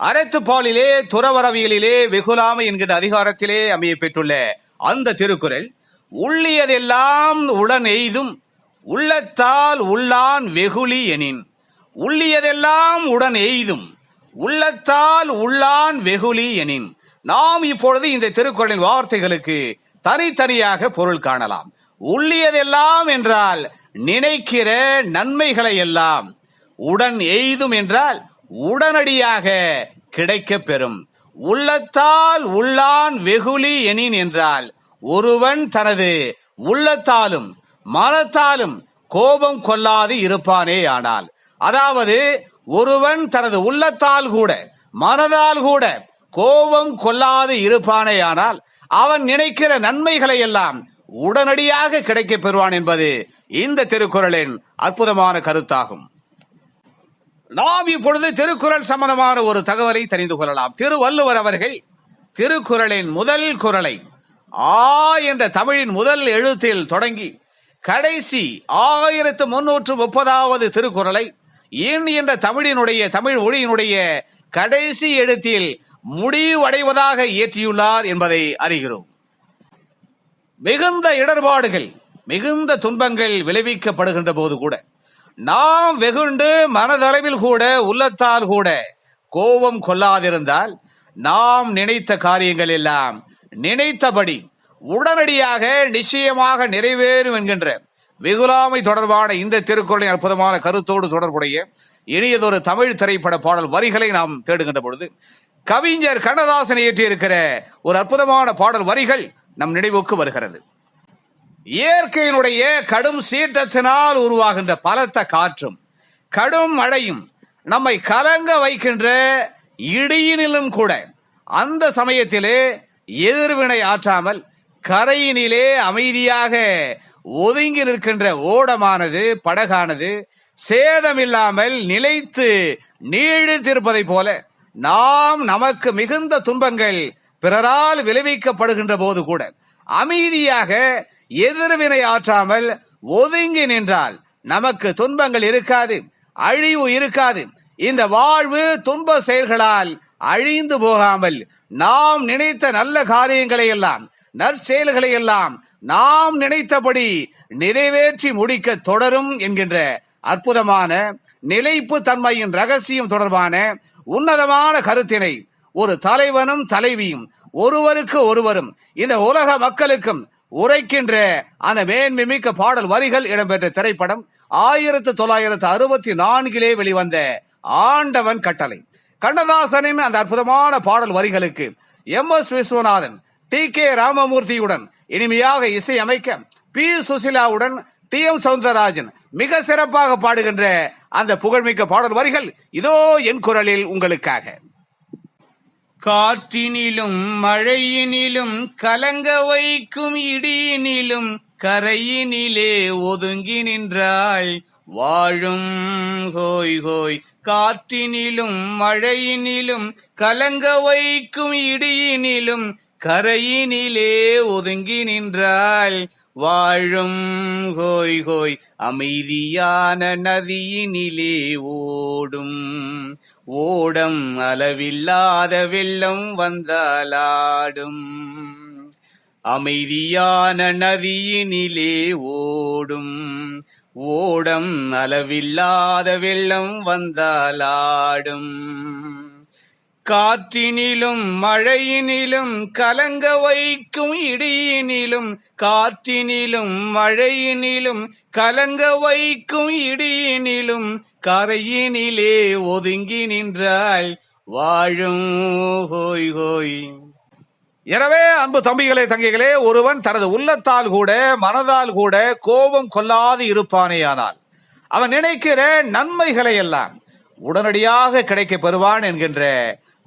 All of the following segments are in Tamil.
அறத்துப்பாலிலே துறவரவியலிலே வெகுலாமை என்கிற அதிகாரத்திலே அமைய பெற்றுள்ள அந்த திருக்குறள் உள்ளியதெல்லாம் உடன் எய்தும் உள்ளத்தால் உள்ளான் வெகுளி எனின் உள்ளியதெல்லாம் உடன் எய்தும் உள்ளத்தால் உள்ளான் வெகுளி எனின். நாம் இப்பொழுது இந்த திருக்குறளின் வார்த்தைகளுக்கு தனித்தனியாக பொருள் காணலாம். உள்ளியதெல்லாம் என்றால் நினைக்கிற நன்மைகளை எல்லாம் உடன் எய்தும் என்றால் உடனடியாக கிடைக்கப் பெறும். உள்ளத்தால் உள்ளான் வெகுளி எனின் என்றால் ஒருவன் தனது உள்ளத்தாலும் மனத்தாலும் கோபம் கொள்ளாது இருப்பானே ஆனால் அதாவது ஒருவன் தனது உள்ளத்தால் கூட மனதால் கூட கோபம் கொள்ளாது இருப்பானே ஆனால் அவன் நினைக்கிற நன்மைகளை எல்லாம் உடனடியாக கிடைக்கப் பெறுவான் என்பது இந்த திருக்குறளின் அற்புதமான கருத்தாகும். நாம் இப்பொழுது திருக்குறள் சம்பந்தமான ஒரு தகவலை தெரிந்து கொள்ளலாம். திருவள்ளுவர் அவர்கள் திருக்குறளின் முதல் குறளை ஆ என்ற தமிழின் முதல் எழுத்தில் தொடங்கி கடைசி ஆயிரத்து முன்னூற்று முப்பதாவது திருக்குறளை இன் என்ற தமிழினுடைய தமிழ் மொழியினுடைய கடைசி எழுத்தில் முடிவடைவதாக இயற்றியுள்ளார் என்பதை அறிகிறோம். மிகுந்த இடர்பாடுகள் மிகுந்த துன்பங்கள் விளைவிக்கப்படுகின்ற போது கூட நாம் வெகுண்டு மனதளவில் கூட உள்ளத்தால் கூட கோபம் கொள்ளாதிருந்தால் நாம் நினைத்த காரியங்கள் எல்லாம் நினைத்தபடி உடனடியாக நிச்சயமாக நிறைவேறும் என்கின்ற வெகுலாமை தொடர்பான இந்த திருக்குறளின் அற்புதமான கருத்தோடு தொடர்புடைய இனியதொரு தமிழ் திரைப்பட பாடல் வரிகளை நாம் தேடுகின்ற பொழுது கவிஞர் கண்ணதாசன் இயற்றியிருக்கிற ஒரு அற்புதமான பாடல் வரிகள் நம் நினைவுக்கு வருகிறது. இயற்கையினுடைய கடும் சீற்றத்தினால் உருவாகின்ற பலத்த காற்றும் கடும் மழையும் நம்மை கலங்க வைக்கின்ற இடியினிலும் கூட அந்த சமயத்திலே எதிர்வினை ஆற்றாமல் கரையினிலே அமைதியாக ஒதுங்கி நிற்கின்ற ஓடமானது படகானது சேதமில்லாமல் நிலைத்து நீடித்திருப்பதைப் போல நாம் நமக்கு மிகுந்த துன்பங்கள் பிறரால் விளைவிக்கப்படுகின்ற போது கூட அமைதியாக எதிர்வினை ஆற்றாமல் ஒதுங்கி நின்றால் நமக்கு துன்பங்கள் இருக்காது அழிவு இருக்காது. இந்த வாழ்வு துன்ப செயல்களால் அழிந்து போகாமல் நாம் நினைத்த நல்ல காரியங்களை எல்லாம் நற்செயல்களை எல்லாம் நாம் நினைத்தபடி நிறைவேற்றி முடிக்க தொடரும் என்கின்ற அற்புதமான நிலைப்பு தன்மையின் ரகசியம் தொடர்பான உன்னதமான கருத்தினை ஒரு தலைவனும் தலைவியும் ஒருவருக்கு ஒருவரும் இந்த உலக மக்களுக்கும் உரைக்கின்ற அந்த மேன்மிமிக்க பாடல் வரிகள் இடம்பெற்ற திரைப்படம் ஆயிரத்து தொள்ளாயிரத்து அறுபத்தி நான்கிலே வெளிவந்த ஆண்டவன் கட்டளை. கண்ணதாசனின் அந்த அற்புதமான பாடல் வரிகளுக்கு M S Viswanathan T K ராமமூர்த்தியுடன் இனிமையாக இசையமைக்க பி சுசிலாவுடன் டி எம் சவுந்தரராஜன் மிக சிறப்பாக பாடுகின்ற அந்த புகழ்மிக்க பாடல் வரிகள் இதோ என் குரலில் உங்களுக்காக. காற்றினிலும் மழையினிலும் கலங்க வைக்கும் இடியினிலும் கரையினிலே ஒதுங்கி நின்றாய் வாழும் ஹோய் ஹோய். காற்றினிலும் மழையினிலும் கலங்க வைக்கும் இடியினிலும் கரையினிலே ஒதுங்கி நின்றாய் வாழும் ஹோய் ஹோய். அமைதியான நதியினிலே ஓடும். ஓடம் அளவில்லாத வெள்ளம் வந்தாலாடும். அமைதியான நதியினிலே ஓடும். ஓடம் அளவில்லாத வெள்ளம் வந்தாலாடும். காற்றினிலும் மழையினிலும் கலங்க வைக்கும் இடியினிலும் காற்றினிலும் மழையினிலும் கலங்க வைக்கும் இடியினிலும் கரையினிலே ஒதுங்கி நின்றாய் வாழும் ஹோய் ஹோய். எனவே அன்பு தம்பிகளே தங்கைகளே ஒருவன் தனது உள்ளத்தால் கூட மனதால் கூட கோபம் கொள்ளாது இருப்பானேயானால் அவன் நினைக்கிற நன்மைகளை எல்லாம் உடனடியாக கிடைக்க பெறுவான் என்கின்ற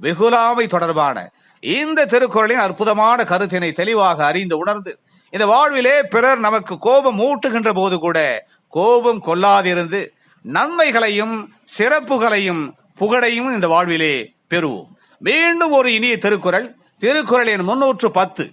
வெகுலாமை தொடர்பான இந்த திருக்குறளின் அற்புதமான கருத்தினை தெளிவாக அறிந்து உணர்ந்து இந்த வாழ்விலே பிறர் நமக்கு கோபம் ஊட்டுகின்ற போது கூட கோபம் கொள்ளாதிருந்து நன்மைகளையும் சிறப்புகளையும் புகழையும் இந்த வாழ்விலே பெறுவோம். மீண்டும் ஒரு இனிய திருக்குறள் திருக்குறளின் முன்னூற்று பத்து.